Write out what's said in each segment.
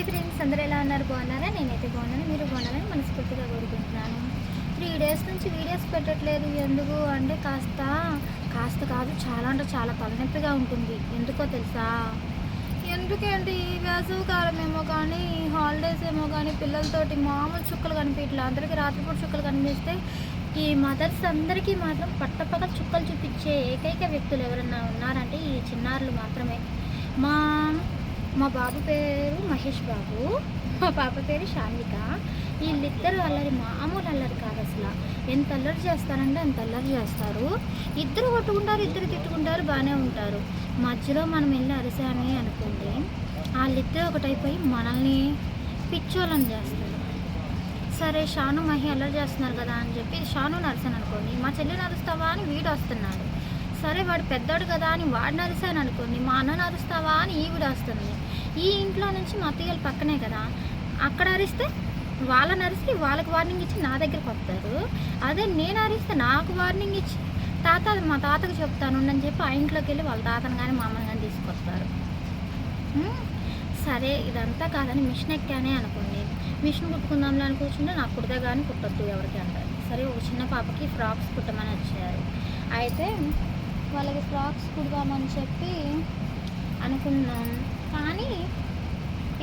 Hi friends అందరూ ఎలా ఉన్నారు? బాగున్నారా? నేనైతే బాగున్నాను. మీరు బాగున్నారని మనస్ఫూర్తిగా కోరుకుంటున్నాను. త్రీ డేస్ నుంచి వీడియోస్ పెట్టట్లేదు. ఎందుకు? అంటే కాస్త కాస్త కాదు చాలా అంటే చాలా తలనొప్పిగా ఉంటుంది. ఎందుకో తెలుసా? ఎందుకంటే ఈ వేసవి కాలం ఏమో కానీ హాలిడేస్ ఏమో కానీ పిల్లలతోటి మామూలు చుక్కలు కనిపించట్లేదు అందరికీ రాత్రిపూట చుక్కలు కనిపిస్తే ఈ మదర్స్ అందరికీ మాత్రం పట్టపగ చుక్కలు చూపించే ఏకైక వ్యక్తులు ఎవరన్నా ఉన్నారంటే ఈ చిన్నారులు మాత్రమే. మా మా బాబు పేరు మహేష్ బాబు. మా పాప పేరు శాన్విక వీళ్ళిద్దరు అల్లరి మామూలు అల్లరి కాదు అసలు. ఎంత అల్లరి చేస్తారంటే అంత అల్లరి చేస్తారు. ఇద్దరు కొట్టుకుంటారు ఇద్దరు తిట్టుకుంటారు బాగానే ఉంటారు. మధ్యలో మనం వెళ్ళి అరిసామే అనుకోండి వాళ్ళిద్దరు ఒకటైపోయి మనల్ని పిచ్చోళ్ళని చేస్తారు. సరే షాను మహి అల్లరి చేస్తున్నారు కదా అని చెప్పి షాను నరిసాను అనుకోండి మా చెల్లి నరుస్తావా అని వీడు వస్తున్నాడు. సరే వాడు పెద్దోడు కదా అని వాడు నరిసాను అనుకోండి మా అన్న నరుస్తావా అని ఈవిడ వస్తుంది. ఈ ఇంట్లో నుంచి మా అత్తయ్యలు పక్కనే కదా అక్కడ అరిస్తే వాళ్ళ నరిసి వాళ్ళకి వార్నింగ్ ఇచ్చి నా దగ్గరికి వస్తారు. అదే నేను అరిస్తే నాకు వార్నింగ్ ఇచ్చి తాత మా తాతకు చెప్తాను అని చెప్పి ఆ ఇంట్లోకి వెళ్ళి వాళ్ళ తాతను కానీ మా అమ్మని కానీ తీసుకొస్తారు. సరే ఇదంతా కాదని మిషన్ ఎక్కానే అనుకోండి. మిషన్ కుట్టుకుందాంలే అని కూర్చుంటే నాకు కుడితే కానీ కుట్టొద్దు ఎవరికి అంటారు. సరే ఒక చిన్న పాపకి ఫ్రాక్స్ కుట్టమని వచ్చారు. అయితే వాళ్ళకి ఫ్రాక్స్ కుడదామని చెప్పి అనుకున్నాం. కానీ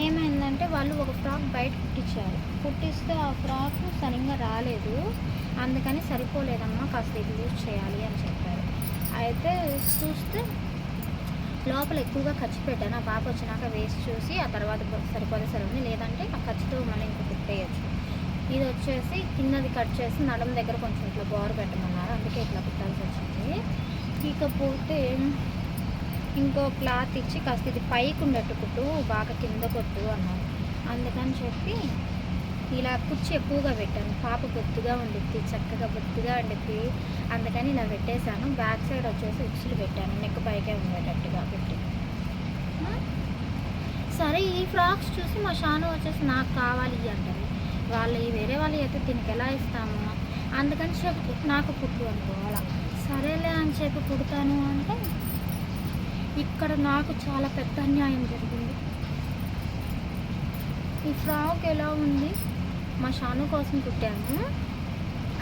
ఏమైందంటే వాళ్ళు ఒక ఫ్రాక్ బయట కుట్టించారు కుట్టిస్తే ఆ ఫ్రాక్ సరిగ్గా రాలేదు. అందుకని సరిపోలేదమ్మా కాస్త ఇది యూజ్ చేయాలి అని చెప్పారు. అయితే చూస్తే లోపల ఎక్కువగా ఖర్చు పెట్టాను. ఆ పాప వచ్చినాక వేసి చూసి ఆ తర్వాత సరిపోతే సరిపోయింది. లేదంటే ఆ ఖర్చుతో మళ్ళీ ఇంకో కుట్టేయచ్చు. ఇది వచ్చేసి కిందది కట్ చేసి నడుము దగ్గర కొంచెం ఇట్లా బోర్ పెట్టమన్నారు. అందుకే ఇట్లా కుట్టాల్సి వచ్చింది. ఇకపోతే ఇంకో క్లాత్ ఇచ్చి కాస్త ఇది పైకి ఉండేటట్టు కుట్టు బాగా కింద కొట్టు అన్నారు అందుకని చెప్పి ఇలా కుర్చీ ఎక్కువగా పెట్టాను. పాప బొత్తుగా ఉండిద్ది చక్కగా బొత్తుగా ఉండిద్ది అందుకని ఇలా పెట్టేశాను. బ్యాక్ సైడ్ వచ్చేసి ఉచ్చులు పెట్టాను. నెక్ పైకే ఉండేటట్టుగా పెట్టి. సరే ఈ ఫ్రాక్స్ చూసి మా షాను వచ్చేసి నాకు కావాలి అంటారు వాళ్ళు వేరే వాళ్ళు అయితే దీనికి ఎలా ఇస్తాము? అందుకని చెప్పి నాకు కుట్టు అనుకోవాలా? సరేలే అని చెప్పి కుడతాను అంటే ఇక్కడ నాకు చాలా పెద్ద అన్యాయం జరిగింది. ఈ ఫ్రాక్ ఎలా ఉంది? మా షాను కోసం కుట్టాను.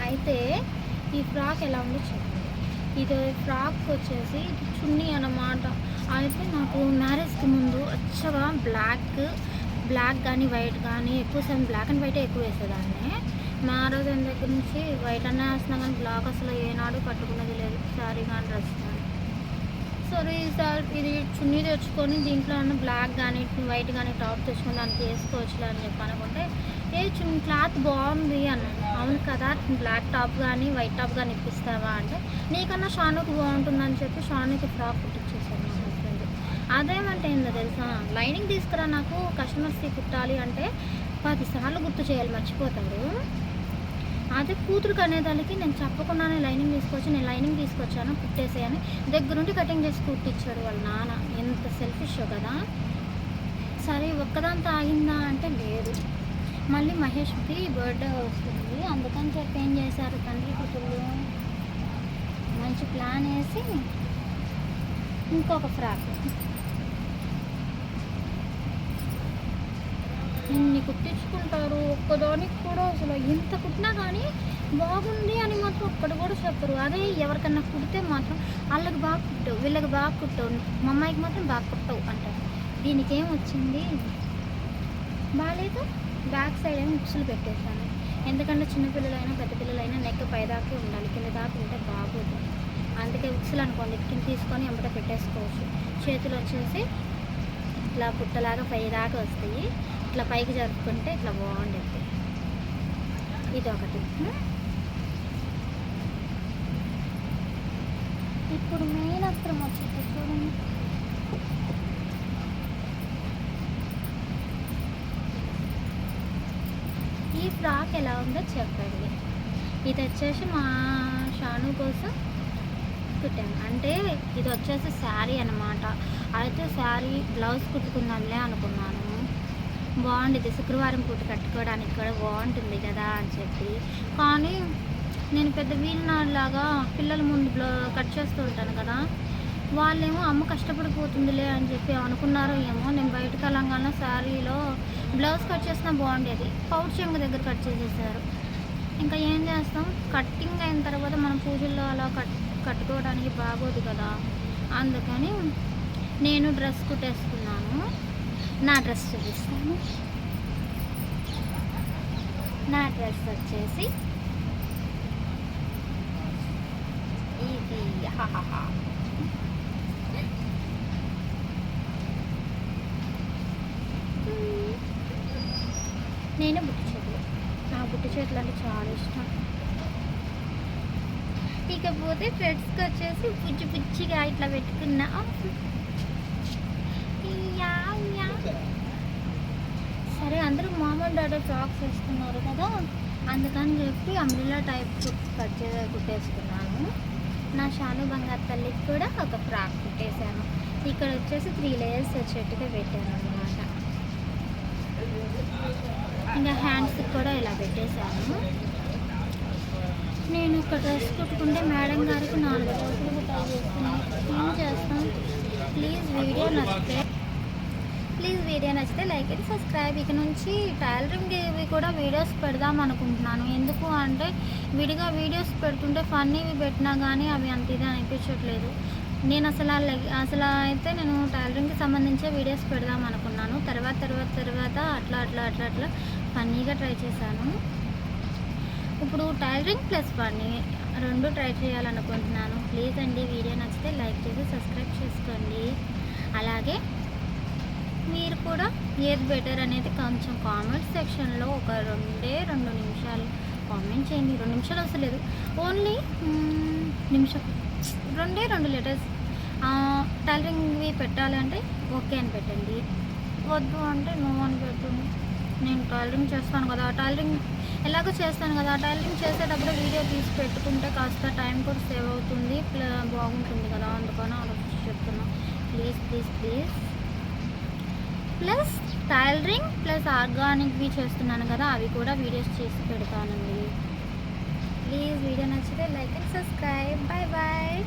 అయితే ఈ ఫ్రాక్ ఎలా ఉందో చెప్పండి. ఇది ఫ్రాక్ వచ్చేసి ఇది చున్నీ అన్నమాట. అయితే నాకు మ్యారేజ్కి ముందు వచ్చగా బ్లాక్ బ్లాక్ కానీ వైట్ కానీ ఎక్కువ శాతం బ్లాక్ అండ్ వైటే ఎక్కువ వేసేదాన్ని. మ్యారేజ్ దగ్గర నుంచి వైట్ అన్న వేస్తున్నా కానీ బ్లాక్ అసలు ఏనాడు కట్టుకున్నది లేదు. శారీ కానీ డ్రెస్ కానీ. సరే ఈసారి ఇది చున్నీ తెచ్చుకొని దీంట్లో ఉన్న బ్లాక్ కానీ వైట్ కానీ టాప్ తెచ్చుకొని దానికి వేసుకోవచ్చులే అని చెప్పి అనుకుంటే ఏ చున్నీ క్లాత్ బాగుంది అన్నాను అవును కదా బ్లాక్ టాప్ కానీ వైట్ టాప్ కానీ ఇప్పిస్తావా అంటే నీకన్నా షానుకి బాగుంటుందని చెప్పి షానుకి ఫ్రాక్ కుట్టించేసాను మా హస్బెండ్. అదేమంటే ఏందో తెలుసా? లైనింగ్ తీసుకురా నాకు కస్టమర్స్కి కుట్టాలి అంటే పదిసార్లు గుర్తు చేయాలి మర్చిపోతారు. అదే కూతురుకు అనేదానికి నేను చెప్పకుండానే లైనింగ్ తీసుకొచ్చి నేను లైనింగ్ తీసుకొచ్చాను కుట్టేసేయని దగ్గరుండి కటింగ్ చేసి కుట్టించాడు వాళ్ళ నాన్న. ఎంత సెల్ఫిష్ కదా. సరే ఒక్కదాంతో ఆగిందా అంటే లేదు. మళ్ళీ మహేష్కి బర్త్డే వస్తుంది. అందుకని చెప్పి ఏం చేశారు తండ్రి కూతుళ్ళు? మంచి ప్లాన్ వేసి ఇంకొక ఫ్రాక్. ఇన్ని కుట్టించుకుంటారు ఒక్కదానికి కూడా అసలు ఎంత కుట్టినా కానీ బాగుంది అని మాత్రం ఒక్కడు కూడా చెప్పరు. అదే ఎవరికన్నా కుడితే మాత్రం వాళ్ళకి బాగా కుట్టవు వీళ్ళకి బాగా కుట్టవు మా అమ్మాయికి మాత్రం బాగా కుట్టవు అంటారు. దీనికి ఏం వచ్చింది? బాగాలేదు. బ్యాక్ సైడ్ ఏమో ఉక్సులు పెట్టేశాను. ఎందుకంటే చిన్నపిల్లలైనా పెద్ద పిల్లలైనా నెక్ పైదాకే ఉండాలి. కింద దాకా ఉంటే బాగోదు. అందుకే ఉక్సులు అనుకోండి. కింద తీసుకొని ఎంబట పెట్టేసుకోవచ్చు. చేతులు వచ్చేసి ఇట్లా పుట్టలాగా పై దాకా వస్తాయి. ఇట్లా పైకి జరుపుకుంటే ఇట్లా బాగుండేది. ఇది ఒకటి ఇప్పుడు మెయిన్ అస్త్రం వచ్చేసి చూడండి. ఈ ఫ్రాక్ ఎలా ఉందో చెప్పండి. ఇది వచ్చేసి మా షాను కోసం కుట్టాను. అంటే ఇది వచ్చేసి శారీ అన్నమాట. అయితే శారీ బ్లౌజ్ కుట్టుకుందాంలే అనుకున్నాను. బాగుండేది. శుక్రవారం పూట కట్టుకోవడానికి కూడా బాగుంటుంది కదా అని చెప్పి. కానీ నేను పెద్ద వీలునాడులాగా పిల్లల ముందు బ్లౌ కట్ చేస్తూ ఉంటాను కదా. వాళ్ళేమో అమ్మ కష్టపడిపోతుందిలే అని చెప్పి అనుకున్నారో ఏమో. నేను బయట తెలంగాణ శారీలో బ్లౌజ్ కట్ చేసినా బాగుండేది. పౌచ్ చెంగు దగ్గర కట్ చేసేసారు. ఇంకా ఏం చేస్తాం? కట్టింగ్ అయిన తర్వాత మనం పూజల్లో అలా కట్ కట్టుకోవడానికి బాగోదు కదా. అందుకని నేను డ్రెస్ కుట్టేసుకున్నాను. నా డ్రెస్ చూపిస్తాను. నా డ్రెస్ వచ్చేసి ఇది. నేను బుట్టి చేతులు. నా బుట్టి చేతులు అంటే చాలా ఇష్టం. ఇకపోతే ఫ్రెండ్స్కి వచ్చేసి పుచ్చి పుచ్చిగా ఇట్లా పెట్టుకున్నా. సరే అందరూ మామూలు డాటర్ ఫ్రాక్స్ వేసుకున్నారు కదా అందుకని చెప్పి అంబ్రిల్లా టైప్ కట్ చే కుట్టేసుకున్నాను. నా షాను బంగారు తల్లికి కూడా ఒక ఫ్రాక్ కుట్టేశాను. ఇక్కడ వచ్చేసి త్రీ లేయర్స్ వచ్చేట్టుగా పెట్టాను అనమాట ఇంకా హ్యాండ్స్కి కూడా ఇలా పెట్టేశాను. నేను ఒక డ్రెస్ కుట్టుకుంటే మేడం గారికి నాలుగు రోజులు ట్రై చేస్తున్నాను ఏం చేస్తాం? ప్లీజ్ వీడియో నచ్చితే ప్లీజ్ వీడియో నచ్చితే లైక్ అండ్ సబ్స్క్రైబ్. ఇక నుంచి టైలరింగ్ ఇవి కూడా వీడియోస్ పెడదాం అనుకుంటున్నాను. ఎందుకు అంటే విడిగా వీడియోస్ పెడుతుంటే ఫన్నీవి పెట్టినా కానీ అవి అంత ఇది అనిపించట్లేదు. నేను అసలు అసలు అయితే నేను టైలరింగ్కి సంబంధించే వీడియోస్ పెడదాం అనుకున్నాను. తర్వాత తర్వాత తర్వాత అట్లా అట్లా అట్లా అట్లా ఫన్నీగా ట్రై చేశాను. ఇప్పుడు టైలరింగ్ ప్లస్ ఫన్నీ రెండు ట్రై చేయాలనుకుంటున్నాను. ప్లీజ్ అండి వీడియో నచ్చితే లైక్ చేసి సబ్స్క్రైబ్ చేసుకోండి. అలాగే మీరు కూడా ఏది బెటర్ అనేది కొంచెం కామెంట్ సెక్షన్లో ఒక రెండే రెండు నిమిషాలు కామెంట్ చేయండి. రెండు నిమిషాలు అవసరం లేదు. ఓన్లీ నిమిషం. రెండే రెండు లెటర్స్ టైలరింగ్వి పెట్టాలంటే ఓకే అని పెట్టండి. వద్దు అంటే నో అని పెట్టండి. నేను టైలరింగ్ చేస్తాను కదా. టైలరింగ్ ఎలాగో చేస్తాను కదా. టైలరింగ్ చేసేటప్పుడు వీడియో తీసి పెట్టుకుంటే కాస్త టైం కూడా సేవ్ అవుతుంది. బాగుంటుంది కదా. అందుకని ఆలోచించి చెప్తున్నా. Please please please plus tailoring plus ఆర్గానిక్వి చేస్తున్నాను కదా అవి కూడా వీడియోస్ చేసి పెడతానండి. ప్లీజ్ వీడియో నచ్చితే like and subscribe. Bye bye